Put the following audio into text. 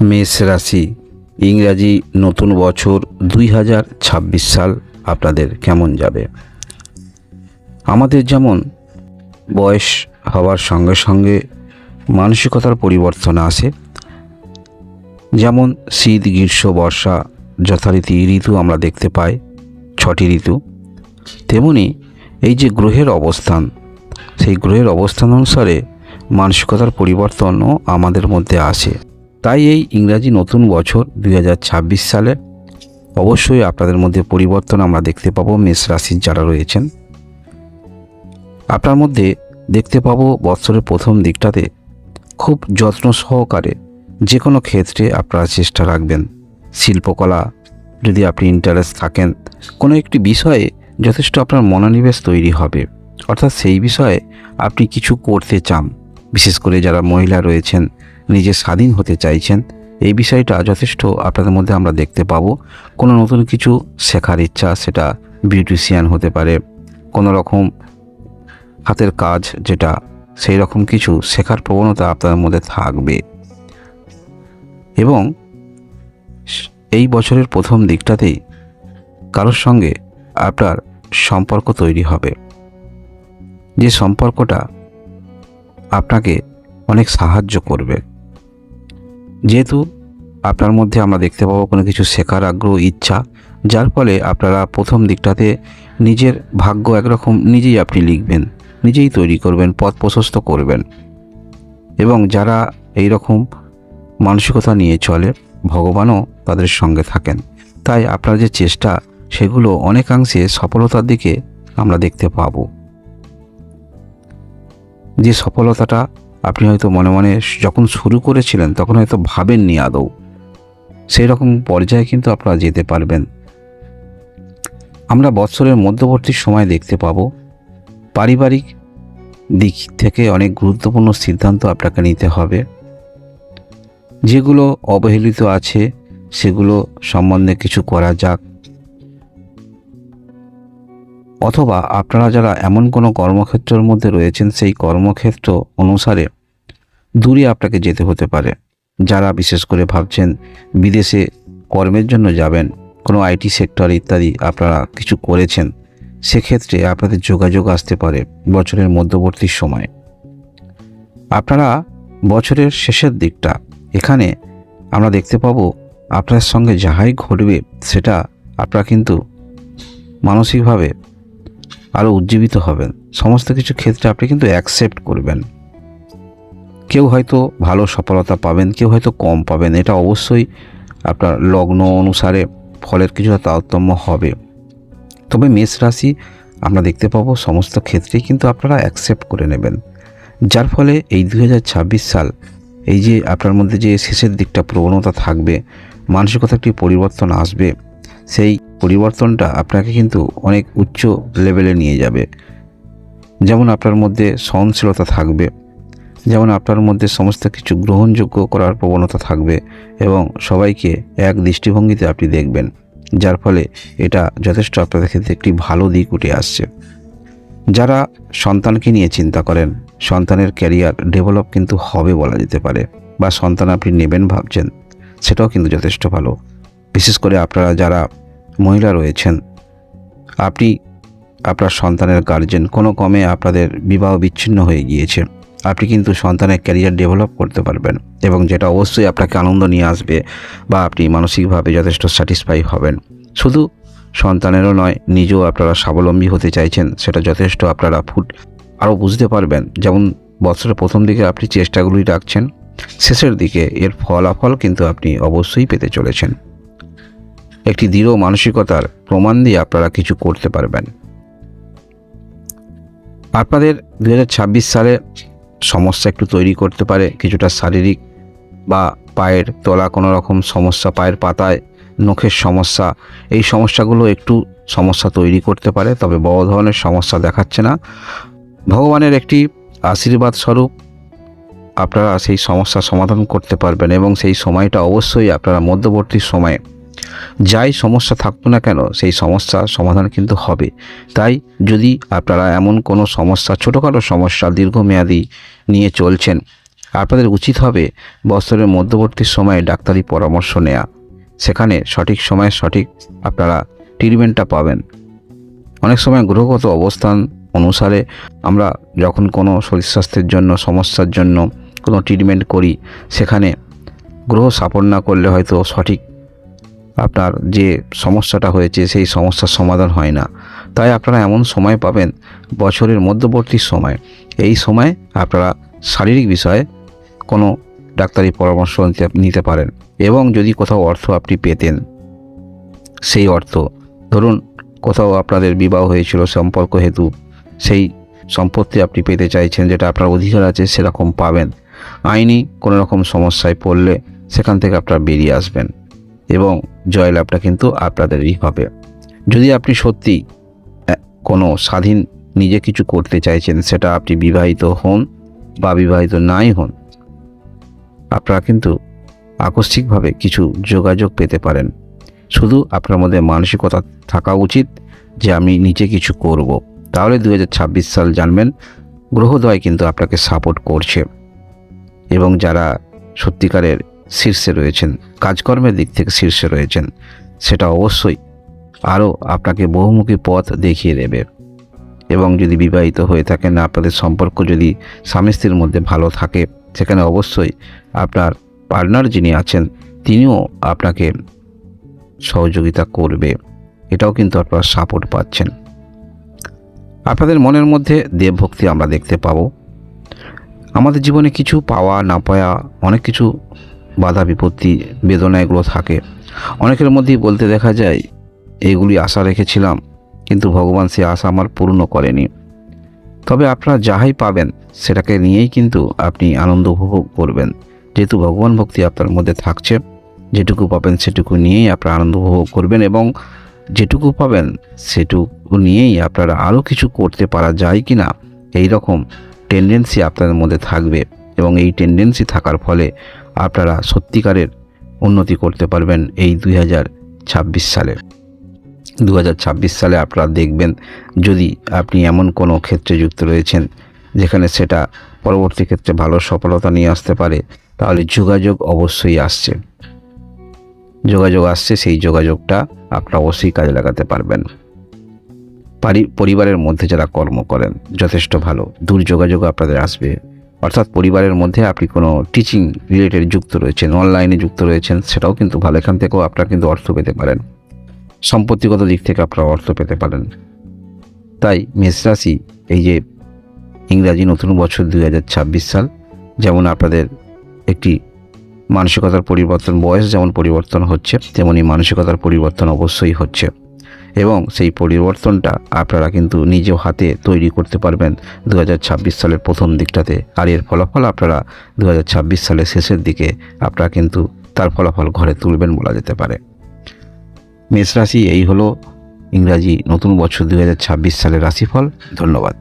মেষ রাশি। ইংরাজি নতুন বছর দুই হাজার ছাব্বিশ সাল আপনাদের কেমন যাবে? আমাদের যেমন বয়স হওয়ার সঙ্গে সঙ্গে মানসিকতার পরিবর্তন আসে। যেমন শীত, গ্রীষ্ম, বর্ষা, যথারীতি ঋতু আমরা দেখতে পাই, ছটি ঋতু। তেমনি এই যে গ্রহের অবস্থান, সেই গ্রহের অবস্থান অনুসারে মানসিকতার পরিবর্তনও আমাদের মধ্যে আসে। তাই এই ইংরাজি নতুন বছর দু হাজার ছাব্বিশ সালে অবশ্যই আপনাদের মধ্যে পরিবর্তন আমরা দেখতে পাবো, মেষ রাশির যারা রয়েছেন। আপনার মধ্যে দেখতে পাবো বছরের প্রথম দিকটাতে খুব যত্ন সহকারে যে কোনো ক্ষেত্রে আপনারা চেষ্টা রাখবেন। শিল্পকলা, যদি আপনি ইন্টারেস্ট থাকেন, কোনো একটি বিষয়ে যথেষ্ট আপনার মনোনিবেশ তৈরি হবে। অর্থাৎ সেই বিষয়ে আপনি কিছু করতে চান। বিশেষ করে যারা মহিলা রয়েছেন নিজে স্বাধীন হতে চাইছেন, এই বিষয়টা যথেষ্ট আপনাদের মধ্যে আমরা দেখতে পাবো। কোনো নতুন কিছু শেখার ইচ্ছা, সেটা বিউটিশিয়ান হতে পারে, কোনো রকম হাতের কাজ যেটা সেই রকম কিছু শেখার প্রবণতা আপনাদের মধ্যে থাকবে। এবং এই বছরের প্রথম দিকটাতেই কারোর সঙ্গে আপনার সম্পর্ক তৈরি হবে। যে সম্পর্কটা আপনাকে অনেক সাহায্য করবে। যেহেতু আপনার মধ্যে আমরা দেখতে পাবো কোনো কিছু শেখার আগ্রহ, ইচ্ছা, যার ফলে আপনারা প্রথম দিকটাতে নিজের ভাগ্য একরকম নিজেই আপনি লিখবেন, নিজেই তৈরি করবেন, পথ প্রশস্ত করবেন। এবং যারা এই রকম মানসিকতা নিয়ে চলে, ভগবানও তাদের সঙ্গে থাকেন। তাই আপনার যে চেষ্টা, সেগুলো অনেকাংশে সফলতার দিকে আমরা দেখতে পাব। যে সফলতাটা আপনি হয়তো মনে মনে যখন শুরু করেছিলেন, তখন হয়তো ভাবেননি আদৌ। সেই রকম পর্যায়ে কিন্তু আপনারা যেতে পারবেন। আমরা বৎসরের মধ্যবর্তী সময় দেখতে পাবো। পারিবারিক দিক থেকে অনেক গুরুত্বপূর্ণ সিদ্ধান্ত আপনাকে নিতে হবে। যেগুলো অবহেলিত আছে, সেগুলো সম্বন্ধে কিছু করা যাক। অথবা আপনারা যারা এমন কোনো কর্মক্ষেত্রের মধ্যে রয়েছেন, সেই কর্মক্ষেত্র অনুসারে দূরে আপনাকে যেতে হতে পারে। যারা বিশেষ করে ভাবছেন বিদেশে কর্মের জন্য যাবেন, কোনো আইটি সেক্টর ইত্যাদি আপনারা কিছু করেছেন, সেক্ষেত্রে আপনাদের যোগাযোগ আসতে পারে বছরের মধ্যবর্তী সময়ে। আপনারা বছরের শেষের দিকটা, এখানে আমরা দেখতে পাবো আপনার সঙ্গে যাহাই ঘটবে সেটা আপনারা কিন্তু মানসিকভাবে আরও উজ্জীবিত হবেন। সমস্ত কিছু ক্ষেত্রে আপনি কিন্তু অ্যাকসেপ্ট করবেন। কেউ হয়তো ভালো সফলতা পাবেন, কেউ হয়তো কম পাবেন। এটা অবশ্যই আপনার লগ্ন অনুসারে ফলের কিছুটা তারতম্য হবে। তবে মেষ রাশি আমরা দেখতে পাবো সমস্ত ক্ষেত্রেই কিন্তু আপনারা অ্যাকসেপ্ট করে নেবেন। যার ফলে এই দু হাজার ছাব্বিশ সাল, এই যে আপনার মধ্যে যে শেষের দিকটা প্রবণতা থাকবে, মানসিকতা একটি পরিবর্তন আসবে, সেই পরিবর্তনটা আপনাকে কিন্তু অনেক উচ্চ লেভেলে নিয়ে যাবে। যেমন আপনার মধ্যে সহনশীলতা থাকবে যেমন আপনার মধ্যে সমস্ত কিছু গ্রহণযোগ্য করার প্রবণতা থাকবে এবং সবাইকে এক দৃষ্টিভঙ্গিতে আপনি দেখবেন, যার ফলে এটা যথেষ্ট আপনাদের ক্ষেত্রে একটি ভালো দিক উঠে আসছে। যারা সন্তানকে নিয়ে চিন্তা করেন, সন্তানের ক্যারিয়ার ডেভেলপ কিন্তু হবে বলা যেতে পারে বা সন্তান আপনি নেবেন ভাবছেন, সেটাও কিন্তু যথেষ্ট ভালো। বিশেষ করে আপনারা যারা মহিলা রয়েছেন, আপনি আপনার সন্তানের গার্জেন কোনো কমে আপনাদের বিবাহ বিচ্ছিন্ন হয়ে গিয়েছে। আপনি কিন্তু সন্তানের ক্যারিয়ার ডেভেলপ করতে পারবেন এবং যেটা অবশ্যই আপনাকে আনন্দ নিয়ে আসবে বা আপনি মানসিকভাবে যথেষ্ট স্যাটিসফাই হবেন। শুধু সন্তানেরও নয়, নিজেও আপনারা স্বাবলম্বী হতে চাইছেন, সেটা যথেষ্ট আপনারা ফুট আরও বুঝতে পারবেন। যেমন বছরের প্রথম দিকে আপনি চেষ্টাগুলি রাখছেন, শেষের দিকে এর ফলাফল কিন্তু আপনি অবশ্যই পেতে চলেছেন। একটি দৃঢ় মানসিকতার প্রমাণ দিয়ে আপনারা কিছু করতে পারবেন। আপনাদের দু হাজার ছাব্বিশ সালে সমস্যা একটু তৈরি করতে পারে কিছুটা শারীরিক বা পায়ের তলা কোনো রকম সমস্যা, পায়ের পাতায় নখের সমস্যা, এই সমস্যাগুলো একটু সমস্যা তৈরি করতে পারে, তবে বড় ধরনের সমস্যা দেখাচ্ছে না। ভগবানের একটি আশীর্বাদ স্বরূপ আপনারা সেই সমস্যা সমাধান করতে পারবেন এবং সেই সময়টা অবশ্যই আপনারা মধ্যবর্তী সময়ে যাই সমস্যা থাকতো না কেন, সেই সমস্যা সমাধান কিন্তু হবে। তাই যদি আপনারা এমন কোনো সমস্যা, ছোটোখাটো সমস্যা দীর্ঘমেয়াদী নিয়ে চলছেন, আপনাদের উচিত হবে বছরের মধ্যবর্তী সময়ে ডাক্তারি পরামর্শ নেওয়া সেখানে সঠিক সময়ে সঠিক আপনারা ট্রিটমেন্টটা পাবেন। অনেক সময় গ্রহগত অবস্থান অনুসারে আমরা যখন কোনো শরীর স্বাস্থ্যের জন্য, সমস্যার জন্য কোনো ট্রিটমেন্ট করি, সেখানে গ্রহ স্থাপন না করলে হয়তো সঠিক আপনার যে সমস্যাটা হয়েছে, সেই সমস্যার সমাধান হয় না। তাই আপনারা এমন সময় পাবেন, বছরের মধ্যবর্তী সময়। এই সময় আপনারা শারীরিক বিষয়ে কোনো ডাক্তারি পরামর্শ নিতে পারেন এবং যদি কোথাও অর্থ আপনি পেতেন, সেই অর্থ। ধরুন, কোথাও আপনাদের বিবাহ হয়েছিল, সম্পর্ক হেতু, সেই সম্পত্তি আপনি পেতে চাইছেন, যেটা আপনার অধিকার আছে, সেরকম পাবেন। আইনি কোনো রকম সমস্যায় পড়লে সেখান থেকে আপনারা বেরিয়ে আসবেন। এবং জয়লাভটা কিন্তু আপনাদেরই হবে। যদি আপনি সত্যি কোনো স্বাধীন নিজে কিছু করতে চাইছেন, সেটা আপনি বিবাহিত হন বা বিবাহিত নাই হন, আপনারা কিন্তু আকস্মিকভাবে কিছু যোগাযোগ পেতে পারেন। শুধু আপনার মধ্যে মানসিকতা থাকা উচিত যে আমি নিজে কিছু করব। তাহলে দু হাজার ছাব্বিশ সাল জানবেন গ্রহদয় কিন্তু আপনাকে সাপোর্ট করছে। এবং যারা সত্যিকারের শীর্ষে রয়েছেন, কাজকর্মের দিক থেকে শীর্ষে রয়েছেন, সেটা অবশ্যই আরও আপনাকে বহুমুখী পথ দেখিয়ে দেবে। এবং যদি বিবাহিত হয়ে থাকেন, আপনাদের সম্পর্ক যদি স্বামী স্ত্রীর মধ্যে ভালো থাকে, সেখানে অবশ্যই আপনার পার্টনার যিনি আছেন, তিনিও আপনাকে সহযোগিতা করবে। এটাও কিন্তু আপনারা সাপোর্ট পাচ্ছেন। আপনাদের মনের মধ্যে দেবভক্তি আমরা দেখতে পাবো। আমাদের জীবনে কিছু পাওয়া, না পাওয়া, অনেক কিছু বাধা বিপত্তি বেদনা এগুলো থাকে। অনেকের মধ্যেই বলতে দেখা যায়, এগুলি আশা রেখেছিলাম, কিন্তু ভগবান সে আশা আমার পূর্ণ করেনি। তবে আপনারা যাহাই পাবেন, সেটাকে নিয়েই কিন্তু আপনি আনন্দ উপভোগ করবেন। যেহেতু ভগবান ভক্তি আপনার মধ্যে থাকছে, যেটুকু পাবেন সেটুকু নিয়েই আপনারা আনন্দ উপভোগ করবেন এবং যেটুকু পাবেন সেটুকু নিয়েই আপনারা আরও কিছু করতে পারা যায় কি না এই রকম টেন্ডেন্সি আপনাদের মধ্যে থাকবে। এবং এই টেন্ডেন্সি থাকার ফলে আপনারা সত্যিকারের উন্নতি করতে পারবেন এই দুই সালে। দু হাজার ছাব্বিশ সালে আপনারা দেখবেন যদি আপনি এমন কোনো ক্ষেত্রে যুক্ত রয়েছেন যেখানে সেটা পরবর্তী ক্ষেত্রে ভালো সফলতা নিয়ে আসতে পারে, তাহলে যোগাযোগ অবশ্যই আসছে। যোগাযোগ আসছে, সেই যোগাযোগটা আপনারা অবশ্যই কাজে লাগাতে পারবেন। পারি, পরিবারের মধ্যে যারা কর্ম করেন, যথেষ্ট ভালো। দূর যোগাযোগ আপনাদের আসবে। অর্থাৎ পরিবারের মধ্যে আপনি কোনো টিচিং রিলেটেড যুক্ত রয়েছেন অনলাইনে যুক্ত রয়েছেন, সেটাও কিন্তু ভালো। এখান থেকেও আপনারা কিন্তু অর্থ পেতে পারেন। সম্পত্তিগত দিক থেকে আপনারা অর্থ পেতে পারেন। তাই মেষ রাশি, এই যে ইংরাজি নতুন বছর দু হাজার ছাব্বিশ সাল, যেমন আপনাদের একটি মানসিকতার পরিবর্তন, বয়স যেমন পরিবর্তন হচ্ছে, তেমনি মানসিকতার পরিবর্তন অবশ্যই হচ্ছে। এবং সেই পরিবর্তনটা আপনারা কিন্তু নিজেও হাতে তৈরি করতে পারবেন দু হাজার ছাব্বিশ সালের প্রথম দিকটাতে। আর এর ফলাফল আপনারা দু হাজার ছাব্বিশ সালের শেষের দিকে আপনারা কিন্তু তার ফলাফল ঘরে তুলবেন বলা যেতে পারে। মেষ রাশি এই হলো ইংরাজি নতুন বছর দু হাজার ছাব্বিশ সালের রাশিফল। ধন্যবাদ।